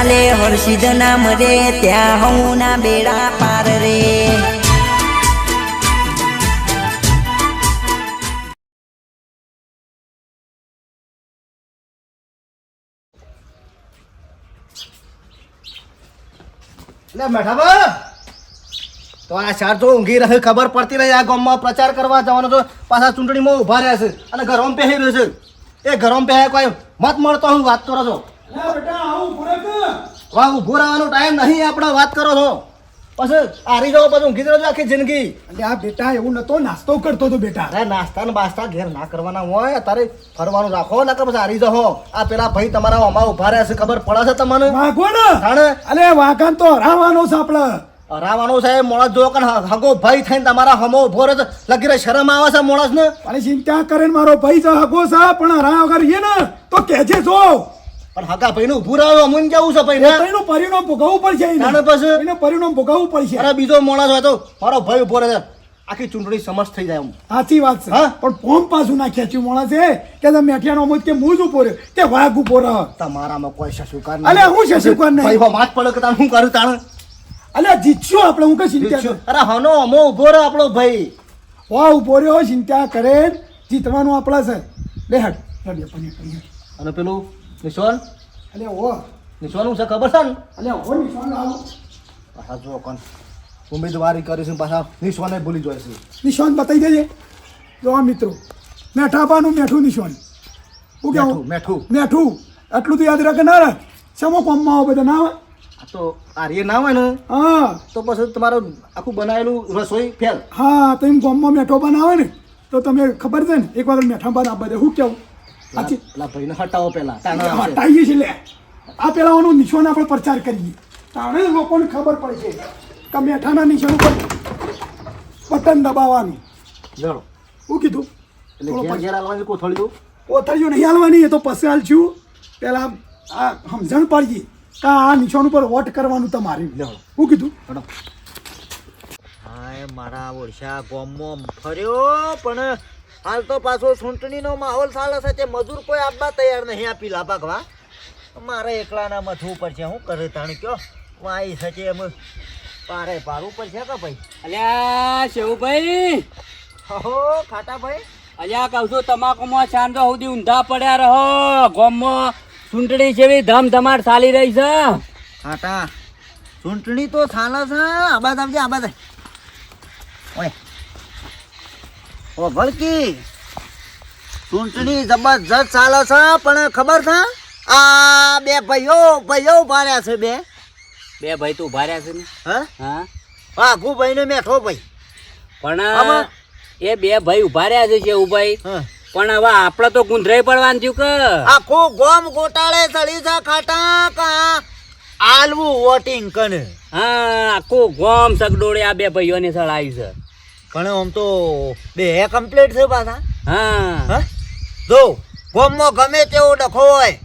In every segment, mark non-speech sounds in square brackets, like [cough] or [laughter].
ચાલે હર્ષિદ નામ રે, ત્યાં હું ના બેડા પાર રે. મેઠાબા તો આ ચાર તો ઊંઘી રહે, ખબર પડતી રહી, આ ગામમાં પ્રચાર કરવા જવાનો તો પાછા ચૂંટણીમાં ઊભા રહ્યા છે અને ઘરોમાં પહેરી રહ્યો છે. એ ઘરોમાં પહેરે કોઈ મત મળતો હું વાત કરો છો? વાહ ઊભો રહેવાનો ટાઈમ નહીં આપણે વાત કરો છો. પછી હારી જાવ પછી ઊંઘી રહ્યો આખી જિંદગી. એટલે આ બેટા એવું નતો નાસ્તો કરતો હતો બેટા. અરે નાસ્તા ને બાસ્તા ઘેર ના કરવાના હોય તારે ફરવાનું રાખો ના કે પછી હારી જાઓ. આ પેલા ભાઈ તમારા અમા ઊભા રહ્યા છે ખબર પડે છે તમને? વાઘો ને. અલે વાઘાન તો હરાવાનો છે આપણે. રાવાનો સાહેબ મોણસ જો કણ હગો ભાઈ થઈને તમારા હમો ઊભો રહે લગી રહે શરમ આવે છે મોણસ ને અને ચિંતા કરે મારો ભાઈ છે હગો છે પણ હરા વગર એ ને તો કેજે જો. પણ હાકા ભાઈ નું રહ્યો અમુન જવું છે ભાઈ ભાઈ નું પરિણામ ભોગવવું પડશે નાનો પછી? એનું પરિણામ ભોગવવું પડશે. અરે બીજો મોણસ હોય તો મારો ભાઈ ઊભો રહે છે. આખી ચૂંટણી સમજ થઈ જાય સાચી વાત છે. હા? પણ ફોર્મ પાછું ના ખેંચ્યું માણસ છે કે તમે મેઠિયાનો અમુક કે મૂજ ઊભો રહ્યો કે વાઘ ઊભો રહ્યો. તમારામાં કોઈ શશુકાર અલે, હું શશુકાર નહીં. ભાઈ વાત પડે કે તમે હું કરું તાણ? અલે જીતશું આપણે હું કઈ ચિંતા છું અરે હનો અમો ઊભો રહ્યો આપણો ભાઈ. વા ઊભો રહ્યો ચિંતા કરે જીતવાનું આપણા છે. લે હટ અને પેલું? નિશોન? અલે ઓ. નિશોન છે ખબર છે ને? અલે ઓ નિશાન લાવો. પાછા જો કોણ. ઉમેદવારી કરીશું પાછા નિશોને ભૂલી છે. નિશાન બતાવી દેજે. જો આ મિત્રો. મેઠાબાનું મેઠું નિશાન. હું કેવું? મેઠું મેઠું. એટલું તો યાદ રાખે ના રાખ સમો કોમમાં આવો બધા? ના આવે તો આર્ય ના હોય ને હા. તો પછી તમારું આખું બનાવેલું રસોઈ ફેલ. હા તો એમ કોમમાં મેઠો બનાવે ને તો તમે ખબર છે ને એક વાર મેઠા બાદ આપવા દે. શું કેવું? પેલા ભાઈને હટાવો પેલા તાણે છીએ લે. આ પેલાઓનો નિશાન આપણે પ્રચાર કરીએ. તાણે લોકોને ખબર પડશે કે મેઠાના નિશાન ઉપર બટન દબાવવાનું. જણો શું કીધું? એટલે ઘેર ઘેર આવવાની કોથળીઓ કોથળીઓ નહીં હાલવાની એ તો પછી હાલશું પેલા આ સમજણ પડી કે આ નિશાન ઉપર વોટ કરવાનું તમારે. જણો શું કીધું? મારા ઓળશા ગોમમાં ફર્યો પણ હાલ તો પાછો ચૂંટણીનો માહોલ સારો છે તે મજૂર કોઈ આપવા તૈયાર નહીં આપી લા ભાગવા મારે એકલાના મથવું પડશે હું કરે તાણ કયો? વાઈ સચે એમ. પારે પારવું પડશે કે ભાઈ? અલ્યા શેવુભાઈ? હો ખાટા ભાઈ. અલ્યા કહું છું તમાકુમાં ચાંદો સુધી ઊંધા પડ્યા રહો. ગોમમાં ચૂંટણી જેવી ધમધમાટ ચાલી રહી છે. ખાટા ચૂંટણી તો ચાલે છે. આબાદ આવજે આબાદ. ઓય. ઓ ભલકી ચૂંટણી જબરજસ્ત ચાલે છે પણ ખબર છે? આ બે ભાઈઓ ભાઈઓ ઊભા રહ્યા છે બે. બે ભાઈ તું ભાર્યા રહ્યા છે ને? હા? હા. વાઘુ ભાઈ ને મેઠો ભાઈ. પણ એ બે ભાઈ ઊભા રહ્યા છે શેવુભાઈ હા. પણ હવે આપણે તો ગુંધરાઈ પડવાનું થયું કે? આખું ગોમ ગોટાળે ચડી છે ખાટા કા આલવું વોટિંગ કને. હા આખું ગોમ સગડોળે આ બે ભાઈઓને સળાયું છે. પણ આમ તો બે કમ્પ્લીટ છે પાછા. હા. હા? જો ગોમમાં ગમે તેવો ડખો હોય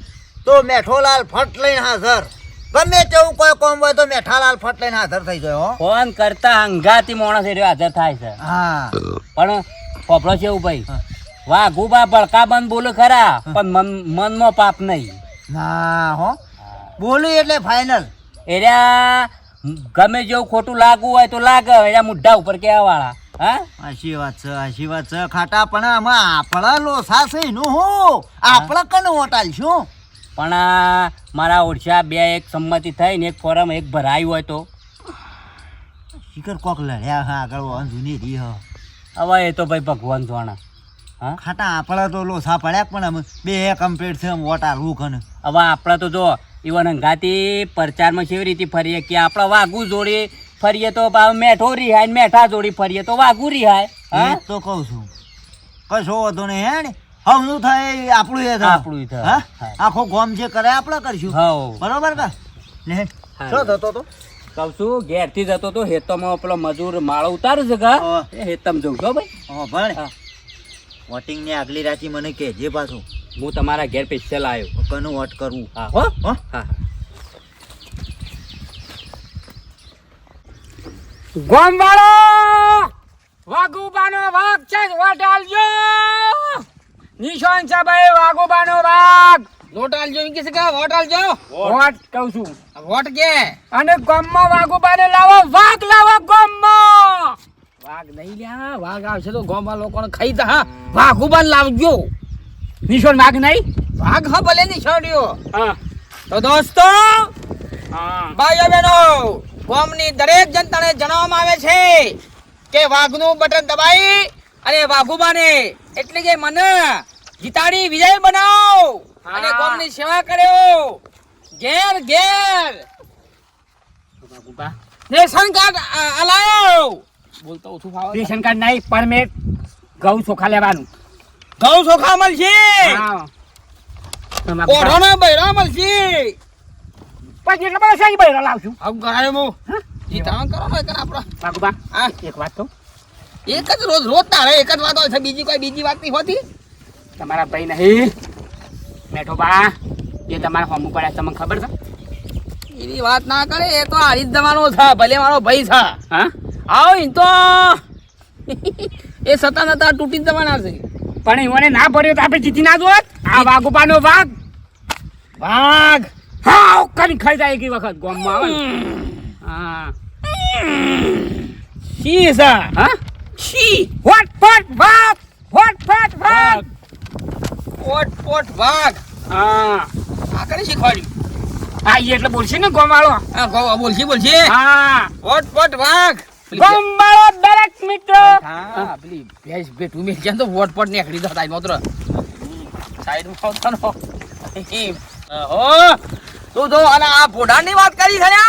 તો મેઠોલાલ ફટ લઈને હાજર. ગમે તેવું કોઈ કોમ હોય તો મેઠાલાલ ફટ લઈને હાજર થઈ ગયો હો. ફોન કરતા હંગાતી માણસ એટલે હાજર થાય છે. હા. પણ પોપડો છે એવું ભાઈ. હા. વાહ ગુબા બળકા બંધ બોલો ખરા પણ મન મનમાં પાપ નહીં. ના હો. બોલું એટલે ફાઇનલ એર્યા ગમે જેવું ખોટું લાગવું હોય તો લાગે એના મુઢા ઉપર કેવા વાળા હા આશી વાત છે આશી વાત છે. ખાટા પણ આમાં આપણા લોસા છે એનું હું. આપણે કને વોટાલ પણ મારા ઓરછા બે એક સંમતિ થઈ ને એક ફોરમ એક ભરાયું હોય તો? શિખર કોક લડ્યા હા આગળ વાંધો નહીં રી હવે એ તો ભાઈ ભગવાન જોણા. હા? ખાટા આપણા તો લોસા પડ્યા પણ આમ બે કમ્પ્લીટ છે વોટ આલવું કને. હવે આપણે તો જો ઈવન હંગાતી પ્રચારમાં કેવી રીતે ફરીએ કે આપણે વાઘું જોડી ફરીએ તો મેઠો રિહાય મેઠા જોડી ફરીએ તો વાઘુ રિહાય હા? તો કહું છું. કશો વાંધો નહીં હે ને? હવનું થાય? આપણું એ થાય. આપણું થાય. આખો ગોમ જે કરે આપણે કરશું. બરોબર કા? ને? શું થતો તો? કહું છું ઘેરથી જતો તો હેતોમાં પેલો મજૂર માળો ઉતાર છે કા હેતમ જઉં છો ભાઈ. હા ભણ. વોટિંગની આગલી રાતી મને કહેજે પાછું. હું તમારા ઘેર સ્પેશિયલ આવ્યો કનું વોટ કરવું. હા. હો? હો? હા. ગોમવાળો વાઘુબાનો વાઘ છે વાટ આલજો નિશાન છે ભાઈ વાઘુબાનો વાઘ! લોટ આલજો એમ કે છે કે વોટ. વોટ કહું છું. વોટ કે? અને ગામમાં વાઘુબાને લાવો વાઘ લાવો ગામમાં! વાઘ નહીં લ્યા વાઘ આવશે તો ગામમાં લોકોને ખાઈ જા હા. વાઘ ઉબાન લાવજો. નિશોન વાઘ નહીં? વાઘ હા ભલે નિશાળ્યો. હા. તો દોસ્તો હા. ભાઈઓ બહેનો ગામની દરેક જનતાને જણાવવામાં આવે છે કે વાઘનું બટન દબાઈ અને વાઘુબાને એટલે કે મને જીતાડી વિજય બનાવો અને હા. સેવા કર્યો. ઘેર ઘેર. વાઘુબા. રેશન કાર્ડ અલાયો. બોલતો ઓછું ફાવે રેશન કાર્ડ નહીં પરમેટ ઘઉં ચોખા લેવાનું. ઘઉં ચોખા મળશે. કોરોના બૈરા મળશે. પછી એટલે બધા સારી બૈરા લાવશું આવું કરાય મો હા? જીતાણ કરો ભાઈ કર આપડો વાઘુબા હા. એક વાત તો એક જ રોજ રોજ તારે એક જ વાત હોય છે બીજી કોઈ બીજી વાત નહીં હોતી? તમારા ભાઈ નહીં. મેઠો બા એ તમારા હોમું પડ્યા તમને ખબર છે? એવી વાત ના કરે એ તો હારી જ જવાનો છે ભલે મારો ભાઈ છે. હા? આવો ઇન તો. [laughs] એ સતા નતા તૂટી જ જવાના છે. પણ ઈવોને ના ભર્યો તો આપણે જીતી ના જોત. આ વાઘુબાનો વાઘ. વાઘ. હા કરી ખાઈ જાય એક વખત ગોમમાં આવે. હા. શી સા હા? શી? વોટ પોટ વાઘ વોટ પોટ વાઘ વોટ પોટ વાઘ હા. આ કરે શીખવાડ્યું હા એ એટલે બોલશે ને ગોમાળો હા ગો- બોલશે બોલશે. હા. વોટ પોટ વાઘ ગોમાળો દરેક મિત્રો. હા પેલી ભેંસ ભેટું મેં ક્યાં તો વોટ પોટ નીકળી જતા ઈ સાઈડમાં આવતો નો ઓહો તું જો અને આ પોઢાણની વાત કરી છે ને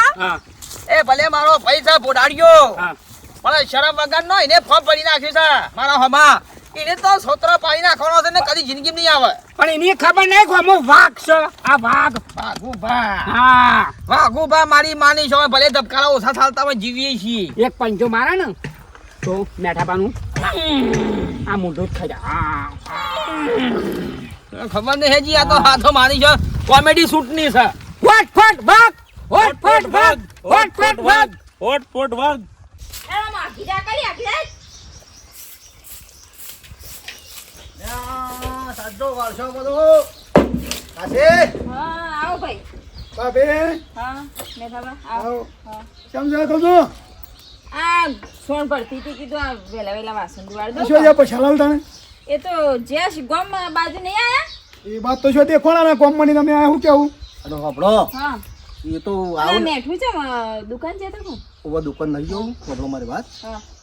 એ ભલે મારો પૈસા ભોડાડ્યો પણ શરમ વગર નો એને ફોર્મ ભરી નાખ્યું છે. મારા હમા એને તો સોતરા પાડી નાખવાનો છે ને કદી જિંદગી નહીં આવે. પણ એની ખબર નહીં ગોમો વાઘ છે. આ વાઘ. વાઘુ ભા હા. વાઘુ ભા મારી માની છો ભલે ધબકારા ઓછા ચાલતા હોય જીવીએ છીએ. એક પંજો મારે ને. તો મેઠાપાનું આ મોઢું ખાઈ જાય ખબર નહીં હેજી આ તો હાથો મારી છે. કોમેડી શૂટ ની છે વોટ ફોટ વાઘ ભાગ! ફોટ વાઘ વોટ ફોટ વાઘ હોટ પોટ વાઘ સાજો વાળશો બધો કાશી? હા આવો ભાઈ. બાપે? હા મેઠાબા આવો. આવો. સમજા કહું છું આ સોન પડતી હતી કીધું આ વેલા વેલા વાસણ ધોવાડ દો શું જા પૈસા લાવ તને એ તો જે ગોમ બાજુ નહીં આયા? એ વાત તો શું દેખોણા કોમ મની તમે આયા હું કેવું? અને હોભળો હા. એ તો આવું મેઠું છે દુકાન છે તો ઓવા દુકાન નહીં જવું હોભળો મારી વાત.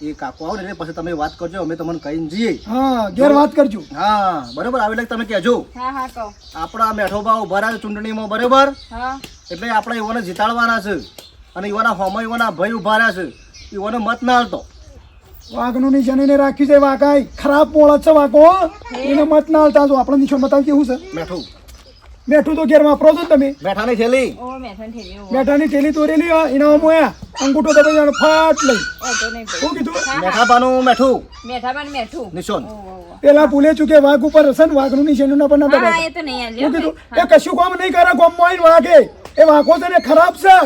એ કાકો આવે એટલે પછી તમે વાત કરજો અમે તમને કહીને જઈએ. હા ઘેર વાત કરજો. હા બરોબર? આવે એટલે તમે કહેજો. હા હા કહો. આપણા મેઠો ભાવ ઊભા રહ્યા ચૂંટણીમાં બરોબર? હા. એટલે આપણે એવાને જીતાડવાના છે. અને એવાના હોમાં એવાના ભય ઊભા રહ્યા છે. એવાને મત ના હાલતો. વાઘનું નિશાનીને રાખ્યું છે વાઘાઈ ખરાબ મોળત છે વાઘો એને મત ના હાલતા. જો આપણે નિશાન બતાવ કેવું છે? મેઠું મેઠું તો ઘેર વાપરો છો તમે. મેઠાની થેલી. મેઠાની થેલી તોરેલી એના મોયા અંગૂઠો દબાઈ જાણે ફાટ લઈ. શું કીધું? મેઠાપાનું મેઠું. મેઠાબા મેઠું. નિશોન. પેલા ભૂલે ચૂકે વાઘ ઉપર હશે ને વાઘનું નિશાન ના પણ ના હા એ શું કીધું? એ કશું કામ નહીં કરે ગોમ આવીને વાઘે એ વાઘો છે ને ખરાબ છે.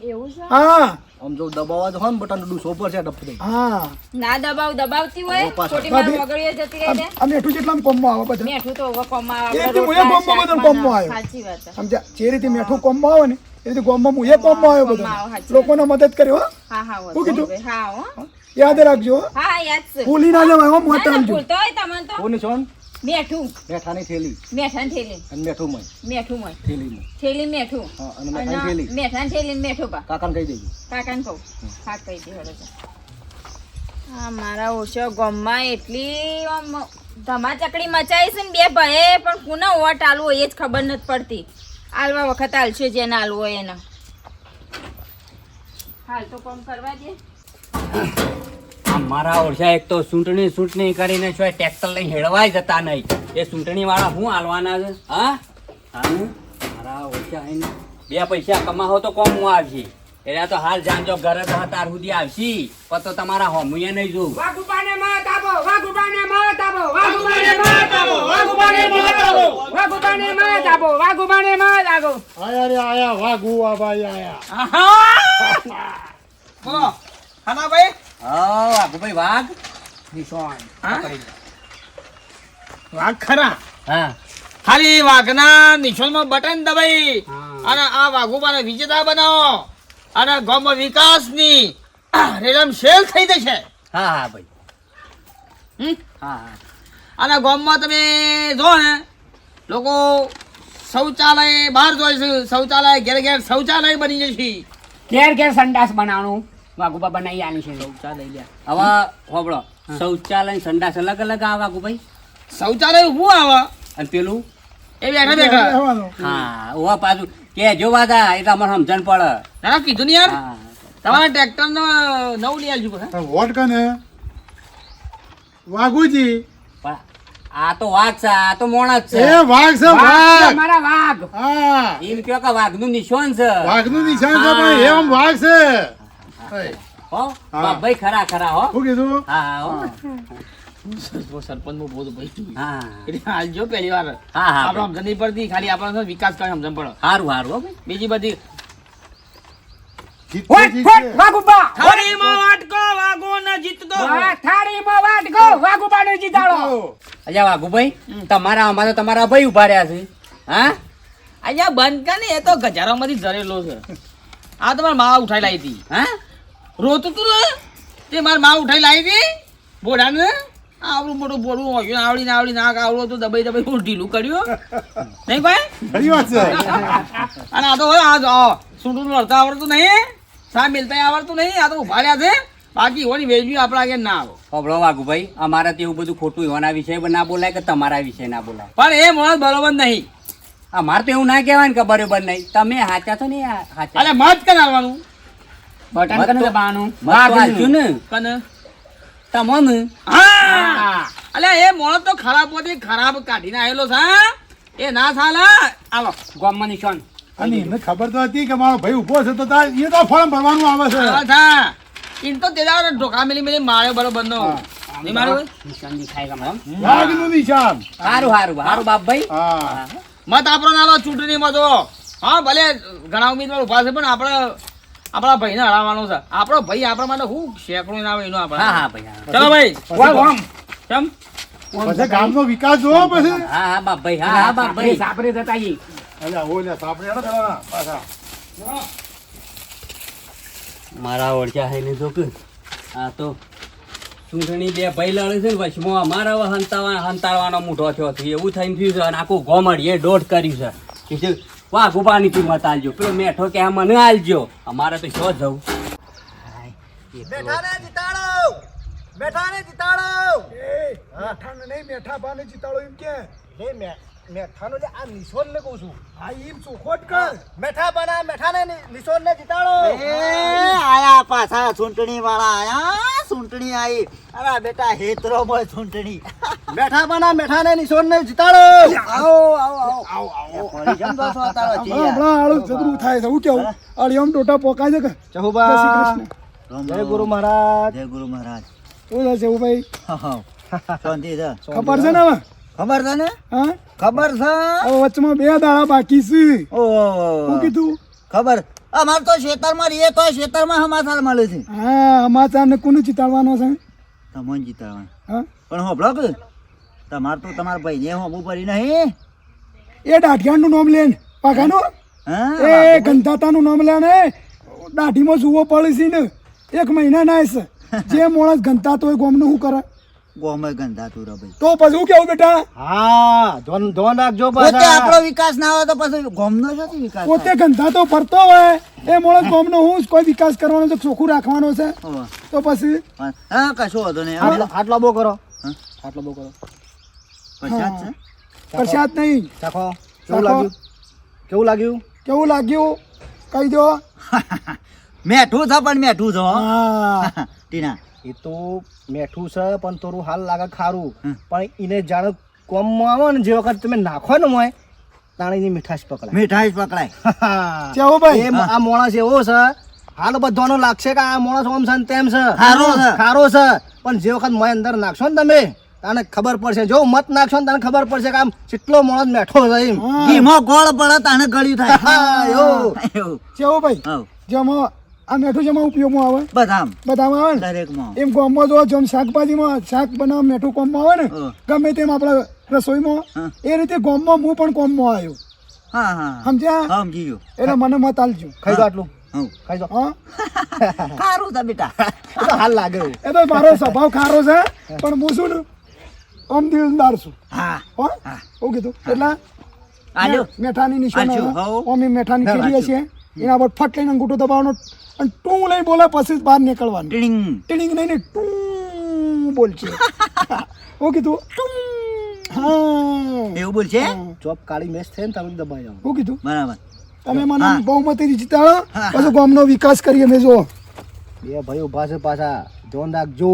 એવું છે? હા. આમ જો દબાવવા જો હોય ને બટન ડૂસો પર છે ડફ દઈ. હા. ના દબાવ દબાવતી હોય? છોટી માં ભાભી. જતી રહે આ- આ મેઠું જેટલા કોમમાં આવે બધા. મેઠું તો હવે કોમમાં આવે એ રોટલા, કોમમાં શાક બધું કોમમાં આવે સાચી વાત છે. સમજા જે રીતે મેઠું કોમમાં આવે ને એ રીતે ગામમાં હું એ કોમમાં આવ્યો કોમમાં આવો, બધો લોકોને મદદ કર્યો હો. હા હા હું કીધું? હા હો. યાદ રાખજો હા. યાદ છે. ભૂલી ના જવાય હો, આવજો ભૂલતો હોય તમને તો. કોની નિશોન મેઠું. મેઠાની થેલી. મેઠાની થેલી. અને મેઠું મય. મેઠું મય. થેલીમાં થેલી મેઠું. હા અને મેઠાની થેલી. મેઠાની થેલી ને મેઠું પા કાકાને કહી દેજો. કાકાને કહું. હા કહી દે હળો હા મારા ઓછો ગામમાં એટલી આમ ધમાચકડી મચાઈ છે ને બે ભાઈએ પણ કોના ઓટ આલવો એ જ ખબર નથી પડતી. આલવા વખત આલશે જેને આલવો હોય એના. હાલ તો કોમ કરવા દે. મારા ઓરસા એક તો ચૂંટણી ચૂંટણી કરીને છો ટ્રેક્ટર લઈ હેડવાય જતા નહીં. એ ચૂંટણી વાળા શું હાલવાના છે? હા? હા મારા ઓરસા એને બે પૈસા કમાવો તો કોમ હું આવશે? એટલે તો હાલ જાણજો ઘરે તો તાર સુધી આવશી. પણ તો તમારા હોમુએ નહીં જોઉં વાઘુબાને મત આપો વાઘુબાને મત આપો વાઘુબાને મત આપો વાઘુબાને મત આપો વાઘુબાને મત આપો વાઘુબાને મત આપો આયા રે આયા વાઘુ આ ભાઈ આયા. આહા! બોલો ભાઈ. હા વાઘુભાઈ વાઘ. નિશાન વાઘ ખરા? હા. ખાલી વાઘના નિશાનમાં બટન દબાઈ. અને આ વાઘુબાને વિજેતા બનાવો. અને ગામમાં વિકાસની રેલમ શેલ થઈ જશે. હા હા ભાઈ? હા હા. અને ગામમાં તમે જો ને લોકો શૌચાલય બહાર જોઈશું શૌચાલય ઘેર ઘેર શૌચાલય બની જશે. ઘેર ઘેર સંડાસ બનાવવાનું. વાઘુબા બનાવી આની છે. શૌચાલય લ્યા. હવે હોબળો શૌચાલય સંડાસ અલગ અલગ આ વાઘુભાઈ? શૌચાલય હું આવે? અને પેલું? એ બેઠા બેઠા. હા ઓવા પાછું. કે જો વાદા એટલે અમારે સમજણ પડે. ના ના, કીધું ને યાર. તમારે ટ્રેક્ટર નો નવું લઈ આવજો વોટ કને? વાઘુજી. આ તો વાઘ છે આ તો મોણસ છે. એ વાઘ છે વાઘ મારા વાઘ. હા. એમ કયો કે વાઘનું નિશાન છે. વાઘનું નિશાન છે પણ એમ વાઘ છે. હો. ભાઈ ખરા ખરા હો. શું કીધું? હા હા. હો. સરપંચનું ભાઈ હા. એટલે હાલજો પહેલી વાર. હા હા આપણે સમજણ નહીં પડતી ખાલી આપણને વિકાસ કરે સમજણ પડે. સારું સારું હો બીજી બધી જીતશે, હોટ, જીતશે. હોટ, વાઘુબા. થાળીમાં વાટકો વાગો ન જીતતો. વાહ, થાળીમાં વાટકો, વાઘુબાને જીતાડો. અલ્યા વાઘુભાઈ તમારા અમારે તમારા ભાઈ ઊભા રહ્યા છે. હા? અહીંયા બંધ કર ને એ તો ગજારામાંથી જરેલો છે. આ તમારા મા માં ઉઠાઈ લાવી હતી. હા? રોતું તું ને તે મારી મા ઉઠાઈ લાવી હતી? બોડાને? આવડું મોટું બોડું હોય આવડી આવડી નાક આવડું તો દબાઈ દબાઈ હું ઢીલું કર્યું. નહીં ભાઈ? ખરી વાત છે. અને આ તો હવે આ આ લડતા આવડતું નહીં. સા મિલતા આવડતું નહીં. આ તો ઊભા રહ્યા છે. બાકી હોની વેજ્યું આપણા આગળ ના આવો. હોભળો વાઘુભાઈ અમારે તો એવું બધું ખોટું એના વિશે ના બોલાય કે તમારા વિશે ના બોલાય? પણ એ મોણસ બરોબર નહીં. અમારે તો એવું ના કહેવાય ને કે બરોબર નહીં. તમે હાચા છો ને હાચા. અલે મત કન આવવાનું બટન કને દબાવવાનું વાગ્યું તો ને. કને? તમને હા. અલે એ માણસ તો ખરાબ હતી ખરાબ કાઢીને આવેલો છે હા? એ ના સાલા. આલો ગામમાં નિશાન અને એને ખબર તો હતી કે મારો ભાઈ ઊભો છે તો એ તો ફોર્મ ભરવાનું આવે છે. હા થા. ઈન તો તેદાર ઢોકા મેલી મેલી માર્યો બરોબર નો. નિશાન દેખાય એમ? વાઘનું નિશાન. સારું સારું સારું બાપભાઈ હા. મત આપણો નાલો ચૂંટણીમાં તો હા ભલે ઘણા ઉમેદવાર ઊભા છે પણ આપણે આપણા ભાઈને હરાવવાનો છે. આપણો ભાઈ આપણા માટે શું શેકડો ના આવે એનો આપણે. હા હા ભાઈ ચલો ભાઈ. કેમ? પછી ગામનો વિકાસ જોવો પછી. હા હા બાપભાઈ હા હા બાપભાઈ સાપરે જતા ઈ. અલ્યા ઓ લ્યા હેડો પેલા પાછા. મારા ઓળખ્યા હે લીધો કે આ તો ચૂંટણી બે ભાઈ લડે છે ને હંતાવા હંતાડવાનો મૂઠો થયો છે. એવું થઈને થયું છે અને આખું ગોમડ એ દોઢ કર્યું છે. કે પાણી કિંમત આલજો. પેલો મેઠો કે આ મને આલજો. અમારે તો શું જવું. બેઠા ને જીતાડો! બેઠા ને જીતાડો નહીં મેઠા પાને જીતાડો એમ કે. લે મે મેઠાનો લે આ નિશોન ને કહું છું. આ ઈમ ચોખોટ કર. મેઠા બના મેઠા ને નિશોન ને જીતાડો આયા પાછા ચૂંટણી વાળા આયા ચૂંટણી આવી. અરે બેટા હેતરો મળે ચૂંટણી. મેઠા બના મેઠા ને નિશોન ને જીતાડો આવો આવો. આવો આવો પડી જમ છો તારો જી હમણાં આળું જબરું થાય છે હું કેવું? અળિયમ ટોટા પોકાય છે કે? ચહુબા જય ગુરુ મહારાજ. જય ગુરુ મહારાજ. જેવુભાઈ શાંતિ છે. ખબર છે ને હવે? ખબર છે ને? હા? ખબર છે? વચમાં બે દાડા બાકી છે. ઓ. શું કીધું? ખબર. અમાર તો શેતરમાં રહીએ તો શેતરમાં સમાચાર મળે છે. હા સમાચાર ને કોને ચિતાડવાનો છે? તમને જીતાડવાનો. હા? પણ હો કે તમાર તો તમારા ભાઈને હોમું પડી નહીં. એ દાઢિયાનું નામ લેન પાખાનો એ ગંધાતાનું નામ લેને દાઢીમાં જુઓ પડે છે ને. એક મહિના ના છે [laughs] જે મોળસ ગંધાતો હોય ગોમનું શું કરે? તું ભાઈ તો પછી હું કેવું બેટા? હા ધોન ધોન રાખજો પોતે આપણો વિકાસ ના હોય તો પછી ગોમનો શોથી વિકાસ પોતે ગંધાતો ફરતો હોય. એ માણસ ગોમનો હું કોઈ વિકાસ કરવાનો છે ચોખ્ખું રાખવાનો છે. તો પછી? હા કશો વાંધો નહીં. આટલો આટલો બો કરો? આટલો બો કરો. પ્રસાદ છે? પ્રસાદ નહીં. ચાખો. કેવું લાગ્યું? કેવું લાગ્યું? કેવું લાગ્યું? કહી દો. [laughs] મેઠું છે પણ મેઠું છો હા. [laughs] ટીના. એ તો મેઠું છે પણ થોડું હાલ લાગે ખારું. પણ એને જાણે કોમમાં આવે ને જે વખત તમે નાખો ને હોય તાણે એની મીઠાશ પકડાય. મીઠાશ પકડાય. કેવો ભાઈ? આ મોણસ એવો છે હાલ બધાનો લાગશે કે આ મોણસ ઓમ છે ને તેમ છે. ખારો છે. ખારો છે. પણ જે વખત મય અંદર નાખશો ને તમે તાને ખબર પડશે. જો મત નાખશો ને તને ખબર પડશે કે આમ કેટલો મોણસ મેઠો છે એમ. ઘીમો ગોળ પડે તાને ગળ્યું થાય. એવું. [laughs] એવું. ભાઈ? હવ. આ મેઠું જેમાં ઉપયોગમાં આવે? બધામ. બધામાં આવે ને? દરેકમાં. એમ ગામમાં જો જેમ શાકભાજીમાં શાક બનાવ મેઠું કોમમાં આવે ને? ગમે તેમ આપણા રસોઈમાં એ રીતે ગામમાં હું પણ કોમમાં આવ્યો. હા હા. સમજ્યા? સમજી ગયો. એટલે મને મત આલજો ખાઈ દો આટલું. ખાઈ દો. સારું છે બેટા. તો હાલ લાગે. એ તો મારો સ્વભાવ ખારો છે પણ હું શું ને આમ દિલદાર છું. હા. હો. શું કીધું. એટલે મેઠાની નિશાન ઓમી મેઠાની આલ્યો. હશે એના પર ફટ લઈને અંગૂઠો દબાવવાનો અને ટું લઈ બોલે પછી બહાર નીકળવાનું. ટીડિંગ ટીડિંગ નહીં ને ટું બોલશે [laughs] હું કીધું? હા. એવું બોલ છે ચોપ કાળી મેચ થઈને તમે દબાઈ જાઓ. શું કીધું? બરાબર. તમે મને હા. બહુમતી જીતાડો. હા, પછી ગામનો વિકાસ કરીએ અમે જો. બે ભાઈ ઊભા છે પાછા. જોન રાખજો.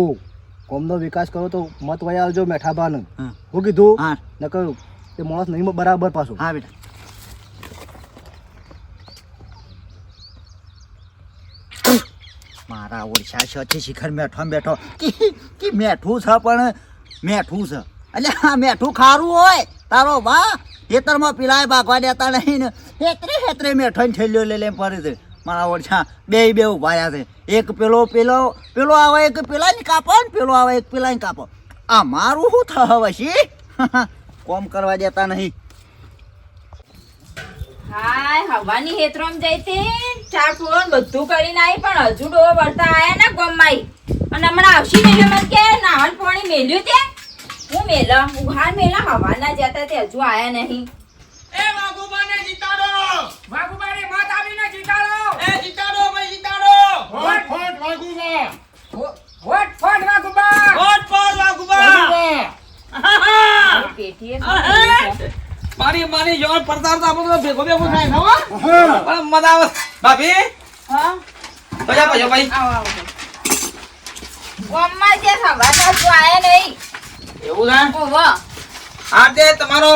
ગામનો વિકાસ કરો તો મત વયા આવજો મેઠાબાને હા. હું કીધું? નકર તે માણસ નહીં બરાબર પાછું. હા બેટા. મારા ઓળશા છે શિખર મેઠો બેઠો કે મેઠું છે પણ મેઠું છે એટલે આ મેઠું ખારું હોય તારો બા ખેતરમાં પીલાય ભાગવા દેતા નહીં ને હેતરે હેતરે મેઠો થેલ્યો લઈ લઈને પડે છે મારા ઓળશા બે બે ઊભા છે એક પેલો પેલો પેલો આવે એક પેલા ને કાપો ને પેલો આવે એક પેલા ને કાપો આ મારું શું થશે કોમ કરવા દેતા નહીં હાય હવાની હેતરોમ જઈતી ચા ફોન બધું કરીને આવી પણ હજુ ડોવો વળતા આયા ને ગમમાઈ અને હમણાં આવશી ને એટલે મને કે નાહન પાણી મેલ્યું તે. હું મેલા હું મેલા હવાના જતા તે હજુ આયા નહીં. એ વાઘુબાને જીતાડો. વાઘુબાને મત આપીને જીતાડો. એ જીતાડો ભાઈ જીતાડો. વોટ ફોટ વાઘુબા. વોટ ફોટ વાઘુબા. વોટ ફોટ વાઘુબા. પેટીએ મારી મારી જોર પડતા તો આપણે ભેગો ભેગો થાય હો. પણ મજા આવે. ભાભી? હા? બજા બજા ભાઈ. આવો આવો ગોમમાં જે હવાના હજુ આયા નહીં. એવું છે? ઓવો આજે તમારો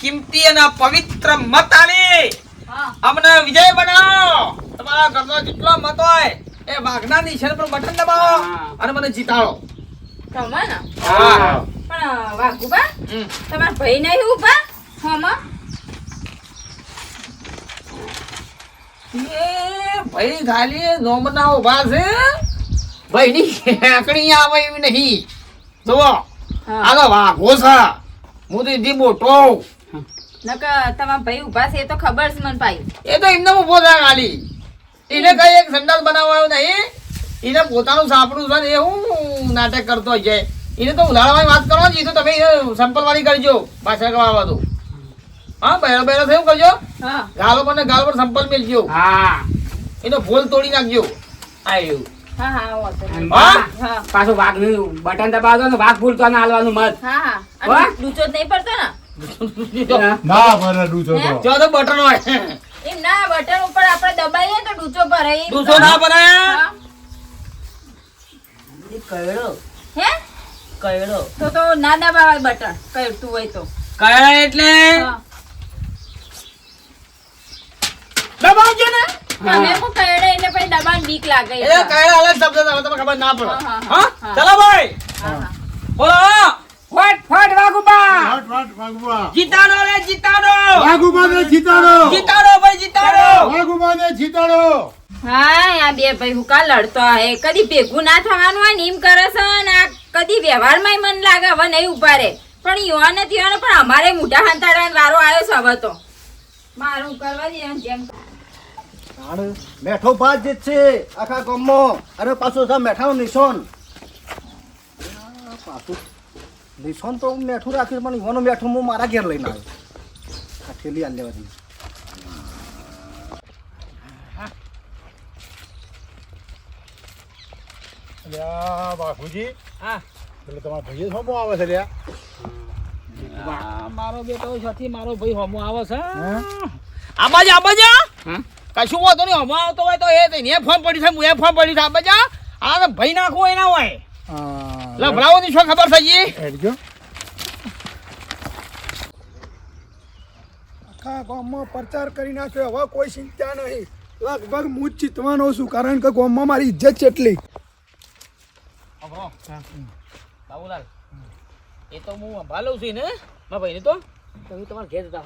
કિંમતી અને પવિત્ર મત આની હા. અમને વિજય બનાવો. તમારા ઘરનો જેટલો મત હોય એ વાઘના નિશાન પર બટન દબાવો અને મને જીતાડો. તમે ને? હા. પણ વાઘુબા તમારા ભાઈ નહીં ઊભા? હમાં? ભાઈ ખાલી નોમના ઊભા છે ભાઈની આંકડી આવે એવી નહીં. જુઓ હા. આગળ વાઘો છે. હું તો એથી મોટો નકર તમારા ભાઈ ઊભા છે એ તો ખબર છે મને ભાઈ. એ તો એમને ઊભો થાય ખાલી. એને કઈ એક સંડાસ બનાવવાનો નહીં. એને પોતાનું સાપડું છે ને એ હું નાટક કરતો છે એને તો ઉદાહરણમાં વાત કરવાની એ તો તમે સંપલ વાળી કરજો પાછળ કરવા દો હા બહેરો બહેરો થયું કરજો. હા. ગાલો પર ને ગાલો પર સંપલ મેલજો. હા. એનો ફોલ તોડી નાખજો. આ એવું વાઘ પાછું વાઘનું બટન દબાવતો ને વાઘ ભૂલતો ને હાલવાનું મત. હા ડૂચો જ નહીં પડતો ને? ના ભરે લૂચો તો. જો તો બટન હોય. એમ ના બટન ઉપર આપણે દબાઈએ તો ડૂચો ભરાય તો- ના બનાયા કયડો હે? કયડો તો તો ના દબાવાય બટન. કયડતું હોય તો. કયડા એટલે હા. દબાવજો ને. તમે હું કયડે એટલે પછી દબાણ બીક લાગે એ એટલે. અલગ શબ્દ છે, તમને ખબર ના પડે. હા, હા, હા. હા. ચલો ભાઈ. હા, હા. બોલો. ફટ ફટ વાઘુબા. વાટ વાટ વાઘુબા. જીતાડો રે જીતાડો. વાઘુબાને જીતાડો. જીતાડો ભાઈ જીતાડો. વાઘુબાને જીતાડો. હા આ બે ભાઈ હું કા લડતો હે. કદી ભેગું ના થવાનું હોય ને એમ કરે છે ને આ કદી વ્યવહારમાં મન લાગે હવે નહીં ઊભા રે પણ યુવાન નથી પણ અમારે મોટા હંતાડાનો વારો આવ્યો છે હવે તો. મારું કરવા દે જેમ. મેઠો ભાત જીતશે છે આખા ગામમાં. અરે પાછું છે મેઠાનું નિશાન. આ પાછું નિશાન તો મેઠું રાખ્યું પણ ઈવાનો મેઠું હું મારા ઘેર લઈને આવ્યો. આ થેલી આલ લેવાની અલ્યા બાપુજી. હા. એટલે તમારા ભાઈએ સોમો આવે છે લ્યા મારો બેટો સાથી મારો ભાઈ હોમો આવે છે. આબાજ આબાજ કશું હોતો નહીં હોમો આવતો હોય તો એ ને ફોન પડી થાય હું એ ફોન પડી થાય. આબાજ આ તો ભાઈ નાખવું એના હોય. લભરાવાની શું ખબર થઈ ગઈ? આખા ગામમાં પ્રચાર કરી નાખ્યો હવે કોઈ ચિંતા નહીં. લગભગ હું જ જીતવાનો છું કારણ કે ગામમાં મારી ઇજ્જત છે એટલી. બાબુલાલ એ તો હું ભાલું છું ને મારા ભાઈને તો. તમે તમારા ઘેર જતા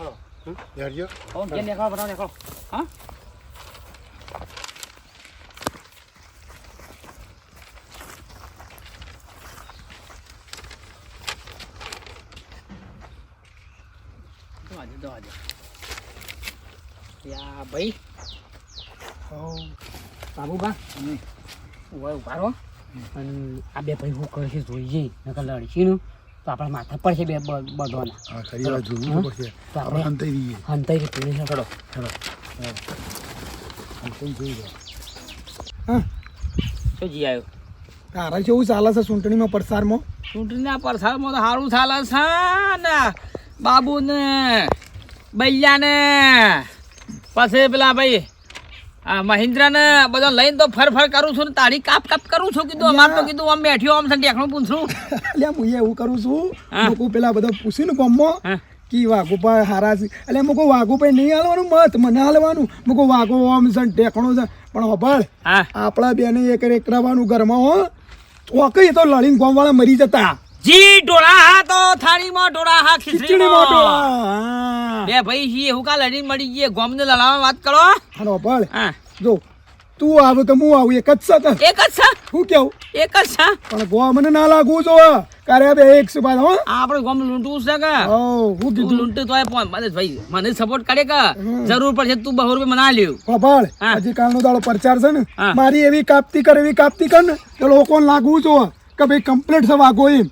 ઘેર બનાવો નીકળો. હા? દો દો યા ઊભા આ બે ભાઈ હું કરશે જોઈએ. નકર લડશીનું તો આપણા માથા પડશે બે બધો હા ખરી વાત જોવું હા શું જી આવ્યો તારા જેવું ચાલે છે ચૂંટણીમાં પ્રસારમાં? ચૂંટણીના પ્રસારમાં તો સારું ચાલે છે ને. બાબુ ને બૈયા ને પછી પેલા ભાઈ આ મહિન્દ્ર ને બધા લઈને તો ફર ફર કરું છું ને તારી કાપ કાપ કરું છું કીધું અમારે તો કીધું આમ બેઠ્યો આમ છે ટેકણું પૂછું. એટલે હું એવું કરું છું હા. લોકો પેલા બધા પૂછ્યું ને ગામમાં હા. વાઘો વાઘુપા હારા છે. એટલે વાઘું ભાઈ નહીં હાલવાનું મત મને હાલવાનું. મુકો વાઘો આમ છે ઢેકણો છે. પણ હબળ હા. આપણા બેને એક રહેવાનું ઘરમાં હો. તો કઈ તો લડીને ગામવાળા મરી જતા. જી ડોળા હા તો થાળીમાં ડોળા હા ખીચડીમાં. ટોળા. બે ભાઈ હી હું કા લડીને મળી ગયે ગોમને લડાવવાની વાત કરો અને હબાળ જો તું આવે તો હું આવું એક જ છે એક જ છે હું કેવું? એક જ છે પણ ગોવા મને ના લાગવું જો કારે બે એક સુ બાદ હો આપણે ગોમ લૂંટવું છે કે? ઓ હું તું કીધું. લૂંટે તોય પણ મને ભાઈ મને સપોર્ટ કરે કે? જરૂર પડશે તું બહુ રૂપિયા મના લ્યો આજે હજી કાલનો દાડો પ્રચાર છે ને મારી એવી કાપતી કર એવી કાપતી કર ને તો લોકોને લાગવું જો કે ભાઈ કમ્પ્લીટ છે વાગો એમ.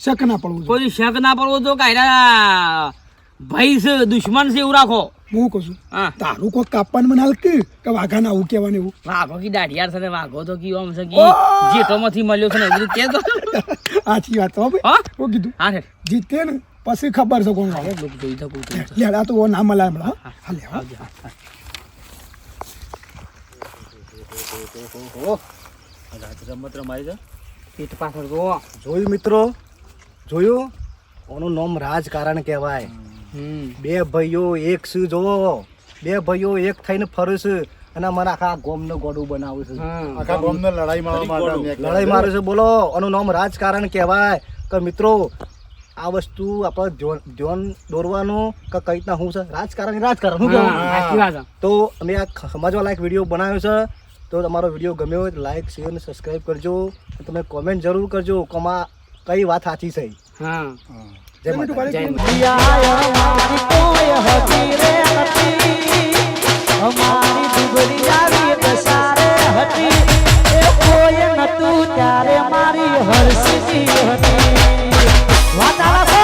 શક- ને પડવું કોઈ શક ના પડવો તો કાયરા. ભાઈ છે દુશ્મન છે એવું રાખો. હું કહું છું હા. તારું કોઈ કાપવાનું મને હાલ કે કે વાઘા ના આવું કહેવાનું એવું? વાઘો કી દાઢિયાર છે વાઘો તો કી આમ છે! કી જેટોમાંથી મળ્યો છે ને એવું બધું કે તો. આછી વાત હો ભાઈ. હા? હું કીધું હા સર જીતે ને પછી ખબર છે કોણ આવે. લોક જોઈ શકું છું. લે આ તો ઓ ના મળે હમણાં હાલે હા. રમત રમાય છે. પીઠ પાછળ જોયું મિત્રો? જોયું? ઓનું નામ રાજકારણ કહેવાય. બે ભાઈઓ એક છે જો. બે ભાઈઓ એક થઈને ફરે છે. અને મને આખા ગોમનું ગોડું બનાવે છે. આખા ગામને લડાઈ મારવા માટે લડાઈ મારે છે બોલો. આનું નામ રાજકારણ કહેવાય. કે મિત્રો આ વસ્તુ આપણે ધ્યાન દોરવાનું કે કઈ રીતના શું છે? રાજકારણ રાજકારણ શું. તો અમે આ સમજવા લાયક વીડિયો બનાવ્યો છે. તો તમારો વીડિયો ગમ્યો હોય તો લાઈક શેર અને સબસ્ક્રાઈબ કરજો. તમે કોમેન્ટ જરૂર કરજો કે કઈ વાત સાચી છે. હા. જય માતા અમારી દુબળી આવી દસારે હતી કોઈ નતું ત્યારે મારી હર્ષી હતી વાતાવરણ